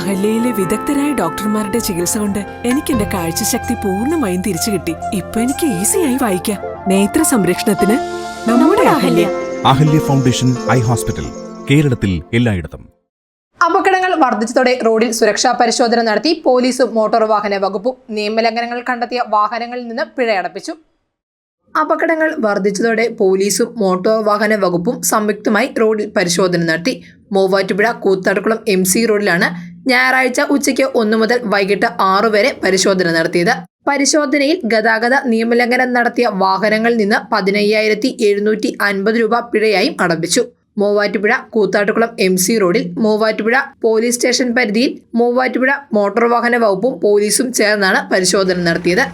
അഹല്യയിലെ വിദഗ്ധരായ ഡോക്ടർമാരുടെ ചികിത്സ കൊണ്ട് എനിക്ക് എന്റെ കാഴ്ചശക്തി പൂർണമായും തിരിച്ചു കിട്ടി. ഇപ്പൊ എനിക്ക് ഈസിയായി വായിക്കാം. നേത്ര സംരക്ഷണത്തിന് നമ്മുടെ Ahalya. Ahalya foundation eye hospital കേരളത്തിൽ എല്ലായിടത്തും. അപകടങ്ങൾ വർദ്ധിച്ചതോടെ റോഡിൽ സുരക്ഷാ പരിശോധന നടത്തി പോലീസും മോട്ടോർ വാഹന വകുപ്പും നിയമലംഘനങ്ങൾ കണ്ടെത്തിയ വാഹനങ്ങളിൽ നിന്ന് പിഴയടപ്പിച്ചു അപകടങ്ങൾ വർദ്ധിച്ചതോടെ പോലീസും മോട്ടോർ വാഹന വകുപ്പും സംയുക്തമായി റോഡിൽ പരിശോധന നടത്തി. മൂവാറ്റുപുഴ കൂത്താട്ടുകുളം എം സി റോഡിലാണ് ഞായറാഴ്ച ഉച്ചയ്ക്ക് ഒന്നു മുതൽ വൈകിട്ട് ആറു വരെ പരിശോധന നടത്തിയത്. പരിശോധനയിൽ ഗതാഗത നിയമലംഘനം നടത്തിയ വാഹനങ്ങളിൽ നിന്ന് പതിനയ്യായിരത്തി എഴുന്നൂറ്റി അൻപത് രൂപ പിഴയായും അടപ്പിച്ചു മൂവാറ്റുപുഴ കൂത്താട്ടുകുളം എം സി റോഡിൽ മൂവാറ്റുപുഴ പോലീസ് സ്റ്റേഷൻ പരിധിയിൽ മൂവാറ്റുപുഴ മോട്ടോർ വാഹന വകുപ്പും പോലീസും ചേർന്നാണ് പരിശോധന നടത്തിയത്.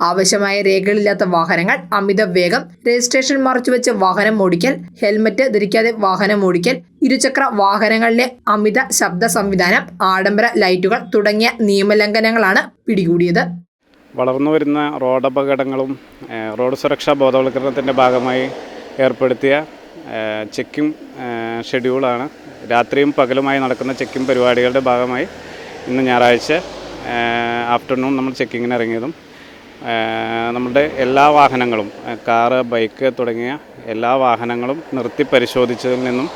ആവശ്യമായ രേഖകളില്ലാത്ത വാഹനങ്ങൾ അമിത വേഗം രജിസ്ട്രേഷൻ മറച്ചുവെച്ച് വാഹനം ഓടിക്കൽ ഹെൽമറ്റ് ധരിക്കാതെ വാഹനം ഓടിക്കൽ ഇരുചക്ര വാഹനങ്ങളിലെ അമിത ശബ്ദ സംവിധാനം ആഡംബര ലൈറ്റുകൾ തുടങ്ങിയ നിയമലംഘനങ്ങളാണ് പിടികൂടിയത്. വളർന്നു വരുന്ന റോഡ് അപകടങ്ങളും റോഡ് സുരക്ഷാ ബോധവൽക്കരണത്തിന്റെ ഭാഗമായി ഏർപ്പെടുത്തിയ ചെക്കിംഗ് ഷെഡ്യൂളാണ്. രാത്രിയും പകലുമായി നടക്കുന്ന ചെക്കിംഗ് പരിപാടികളുടെ ഭാഗമായി ഇന്ന് ഞായറാഴ്ച ആഫ്റ്റർനൂൺ നമ്മൾ ചെക്കിങ്ങിന് ഇറങ്ങിയതും നമ്മുടെ എല്ലാ വാഹനങ്ങളും കാറ് ബൈക്ക് തുടങ്ങിയ എല്ലാ വാഹനങ്ങളും നിർത്തി പരിശോധിച്ചതിൽ നിന്നും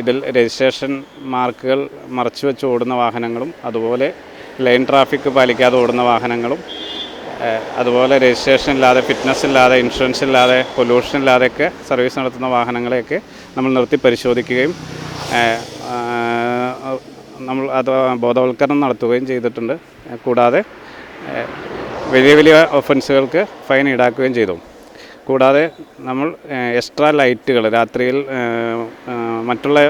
ഇതിൽ രജിസ്ട്രേഷൻ മാർക്കുകൾ മറച്ചു വെച്ച് ഓടുന്ന വാഹനങ്ങളും അതുപോലെ ലൈൻ ട്രാഫിക് പാലിക്കാതെ ഓടുന്ന വാഹനങ്ങളും അതുപോലെ രജിസ്ട്രേഷൻ ഇല്ലാതെ ഫിറ്റ്നസ് ഇല്ലാതെ ഇൻഷുറൻസ് ഇല്ലാതെ പൊല്യൂഷൻ ഇല്ലാതെയൊക്കെ സർവീസ് നടത്തുന്ന വാഹനങ്ങളെയൊക്കെ നമ്മൾ നിർത്തി പരിശോധിക്കുകയും നമ്മൾ അത് ബോധവൽക്കരണം നടത്തുകയും ചെയ്തിട്ടുണ്ട്. കൂടാതെ വലിയ വലിയ ഒഫൻസുകൾക്ക് ഫൈൻ ഈടാക്കുകയും ചെയ്തു. കൂടാതെ നമ്മൾ എക്സ്ട്രാ ലൈറ്റുകൾ രാത്രിയിൽ മറ്റുള്ള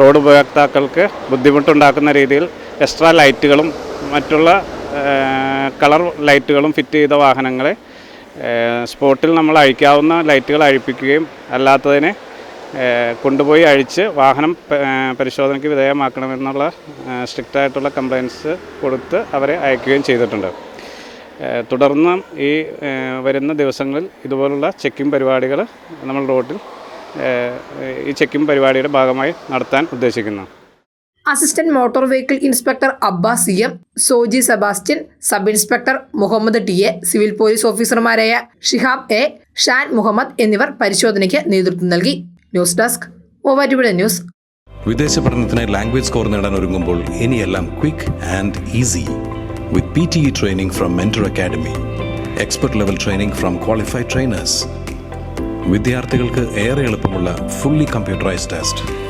റോഡ് ഉപയോക്താക്കൾക്ക് ബുദ്ധിമുട്ടുണ്ടാക്കുന്ന രീതിയിൽ എക്സ്ട്രാ ലൈറ്റുകളും മറ്റുള്ള കളർ ലൈറ്റുകളും ഫിറ്റ് ചെയ്ത വാഹനങ്ങളെ സ്പോട്ടിൽ നമ്മൾ അഴിക്കാവുന്ന ലൈറ്റുകൾ അഴിപ്പിക്കുകയും അല്ലാത്തതിനെ കൊണ്ടുപോയി അഴിച്ച് വാഹനം പരിശോധനയ്ക്ക് വിധേയമാക്കണമെന്നുള്ള സ്ട്രിക്റ്റായിട്ടുള്ള കംപ്ലയിൻസ് കൊടുത്ത് അവരെ അയക്കുകയും ചെയ്തിട്ടുണ്ട്. തുടർന്ന് ഈ വരുന്ന ദിവസങ്ങളിൽ ഇതുപോലുള്ള ചെക്കിംഗ് പരിപാടികൾ നമ്മൾ റോഡിൽ ഈ ചെക്കിംഗ് പരിപാടിയുടെ ഭാഗമായി നടത്താൻ ഉദ്ദേശിക്കുന്നു. Assistant motor vehicle inspector Abbas M Soji Sebastian sub inspector Muhammad T A civil police ഓഫീസർമാരായ ഷിഹാബ് എ ഷാൻ മുഹമ്മദ് എന്നിവർ പരിശോധനയ്ക്ക് നേതൃത്വം നൽകി. News desk news. വിദേശ പഠനത്തിന് ലാംഗ്വേജ് സ്കോർ നേടാൻ ഒരുങ്ങുമ്പോൾ ഇനിയെല്ലാം quick and easy. With P T E training from mentor academy expert level training from qualified trainers വിദ്യാർത്ഥികൾക്ക് ഏറെ എളുപ്പമുള്ള ഫുള്ളി കമ്പ്യൂട്ടറൈസ്ഡ് ടെസ്റ്റ്